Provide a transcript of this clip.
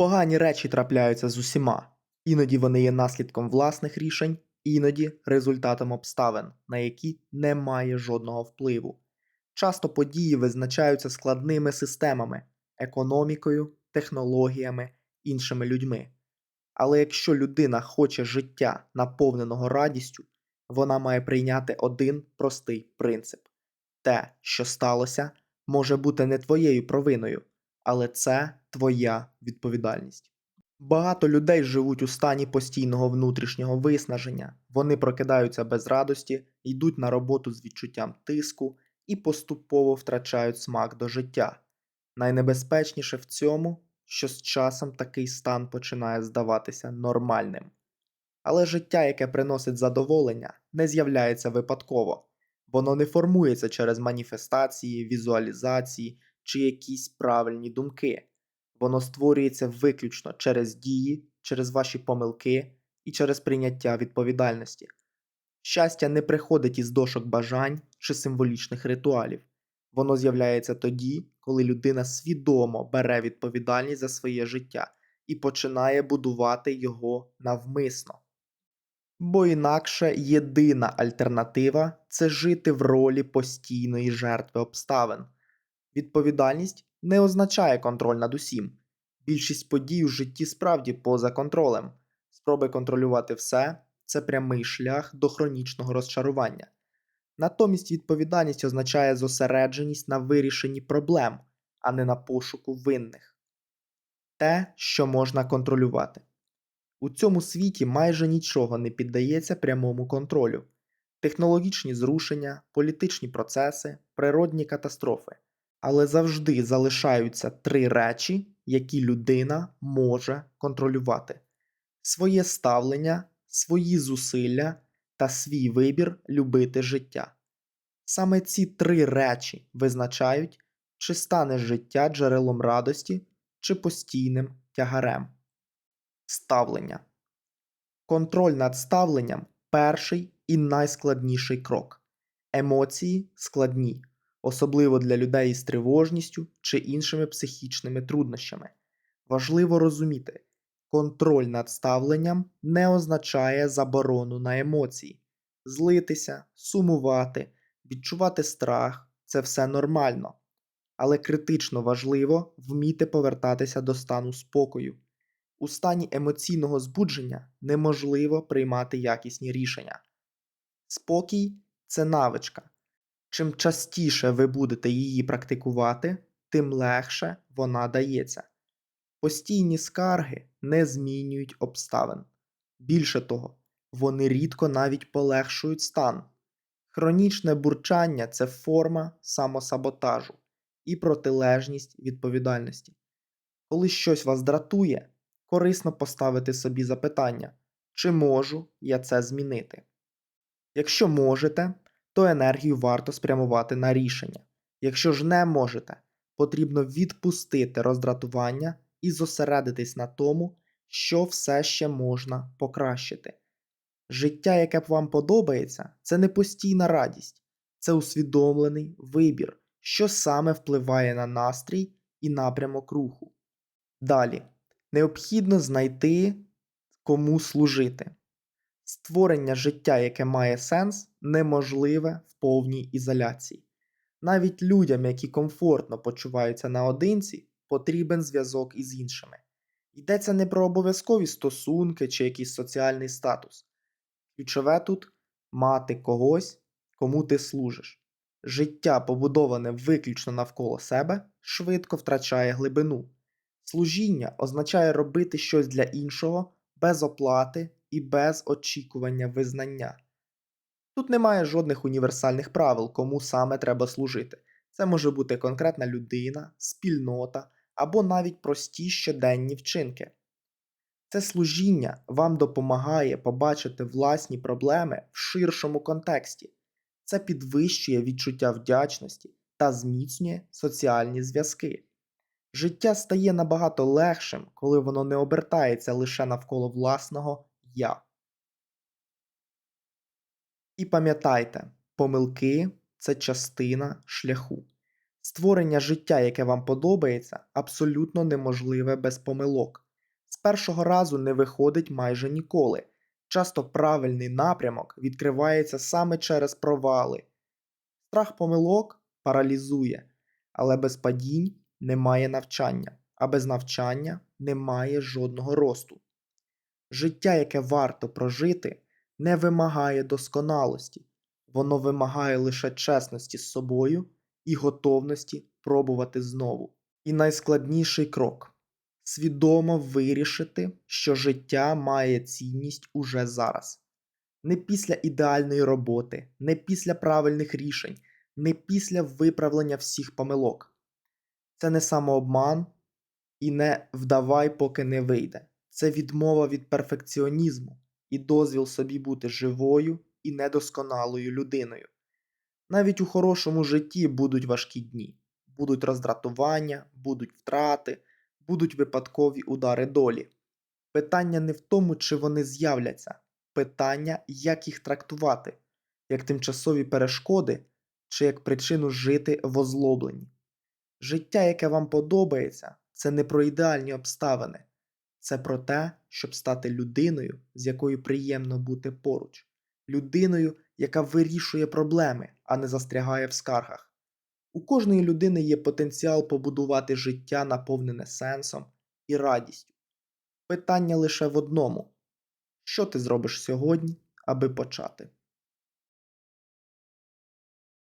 Погані речі трапляються з усіма. Іноді вони є наслідком власних рішень, іноді результатом обставин, на які немає жодного впливу. Часто події визначаються складними системами, економікою, технологіями, іншими людьми. Але якщо людина хоче життя, наповненого радістю, вона має прийняти один простий принцип: те, що сталося, може бути не твоєю провиною, але це твоя відповідальність. Багато людей живуть у стані постійного внутрішнього виснаження. Вони прокидаються без радості, йдуть на роботу з відчуттям тиску і поступово втрачають смак до життя. Найнебезпечніше в цьому, що з часом такий стан починає здаватися нормальним. Але життя, яке приносить задоволення, не з'являється випадково. Воно не формується через маніфестації, візуалізації чи якісь правильні думки. Воно створюється виключно через дії, через ваші помилки і через прийняття відповідальності. Щастя не приходить із дошок бажань чи символічних ритуалів. Воно з'являється тоді, коли людина свідомо бере відповідальність за своє життя і починає будувати його навмисно. Бо інакше єдина альтернатива це жити в ролі постійної жертви обставин. Відповідальність не означає контроль над усім. Більшість подій у житті справді поза контролем. Спроби контролювати все це прямий шлях до хронічного розчарування. Натомість відповідальність означає зосередженість на вирішенні проблем, а не на пошуку винних. Те, що можна контролювати. У цьому світі майже нічого не піддається прямому контролю. Технологічні зрушення, політичні процеси, природні катастрофи. Але завжди залишаються три речі, які людина може контролювати: своє ставлення, свої зусилля та свій вибір любити життя. Саме ці три речі визначають, чи стане життя джерелом радості, чи постійним тягарем. Ставлення. Контроль над ставленням перший і найскладніший крок. Емоції складні, особливо для людей із тривожністю чи іншими психічними труднощами. Важливо розуміти, контроль над ставленням не означає заборону на емоції. Злитися, сумувати, відчувати страх це все нормально. Але критично важливо вміти повертатися до стану спокою. У стані емоційного збудження неможливо приймати якісні рішення. Спокій це навичка. Чим частіше ви будете її практикувати, тим легше вона дається. Постійні скарги не змінюють обставин. Більше того, вони рідко навіть полегшують стан. Хронічне бурчання це форма самосаботажу і протилежність відповідальності. Коли щось вас дратує, корисно поставити собі запитання, чи можу я це змінити. Якщо можете, то енергію варто спрямувати на рішення. Якщо ж не можете, потрібно відпустити роздратування і зосередитись на тому, що все ще можна покращити. Життя, яке б вам подобається, це не постійна радість, це усвідомлений вибір, що саме впливає на настрій і напрямок руху. Далі необхідно знайти кому служити. Створення життя, яке має сенс, неможливе в повній ізоляції. Навіть людям, які комфортно почуваються наодинці, потрібен зв'язок із іншими. Йдеться не про обов'язкові стосунки чи якийсь соціальний статус. Ключове тут мати когось, кому ти служиш. Життя, побудоване виключно навколо себе, швидко втрачає глибину. Служіння означає робити щось для іншого без оплати і без очікування визнання. Тут немає жодних універсальних правил, кому саме треба служити. Це може бути конкретна людина, спільнота або навіть прості щоденні вчинки. Це служіння вам допомагає побачити власні проблеми в ширшому контексті. Це підвищує відчуття вдячності та зміцнює соціальні зв'язки. Життя стає набагато легшим, коли воно не обертається лише навколо власного я. І пам'ятайте, помилки це частина шляху. Створення життя, яке вам подобається, абсолютно неможливе без помилок. З першого разу не виходить майже ніколи. Часто правильний напрямок відкривається саме через провали. Страх помилок паралізує, але без падінь немає навчання, а без навчання немає жодного росту. Життя, яке варто прожити, не вимагає досконалості, воно вимагає лише чесності з собою і готовності пробувати знову. І найскладніший крок свідомо вирішити, що життя має цінність уже зараз. Не після ідеальної роботи, не після правильних рішень, не після виправлення всіх помилок. Це не самообман і не вдавай, поки не вийде. Це відмова від перфекціонізму і дозвіл собі бути живою і недосконалою людиною. Навіть у хорошому житті будуть важкі дні, будуть роздратування, будуть втрати, будуть випадкові удари долі. Питання не в тому, чи вони з'являться, питання, як їх трактувати, як тимчасові перешкоди чи як причину жити в озлобленні. Життя, яке вам подобається, це не про ідеальні обставини, це про те, щоб стати людиною, з якою приємно бути поруч, людиною, яка вирішує проблеми, а не застрягає в скаргах. У кожної людини є потенціал побудувати життя, наповнене сенсом і радістю. Питання лише в одному: що ти зробиш сьогодні, аби почати?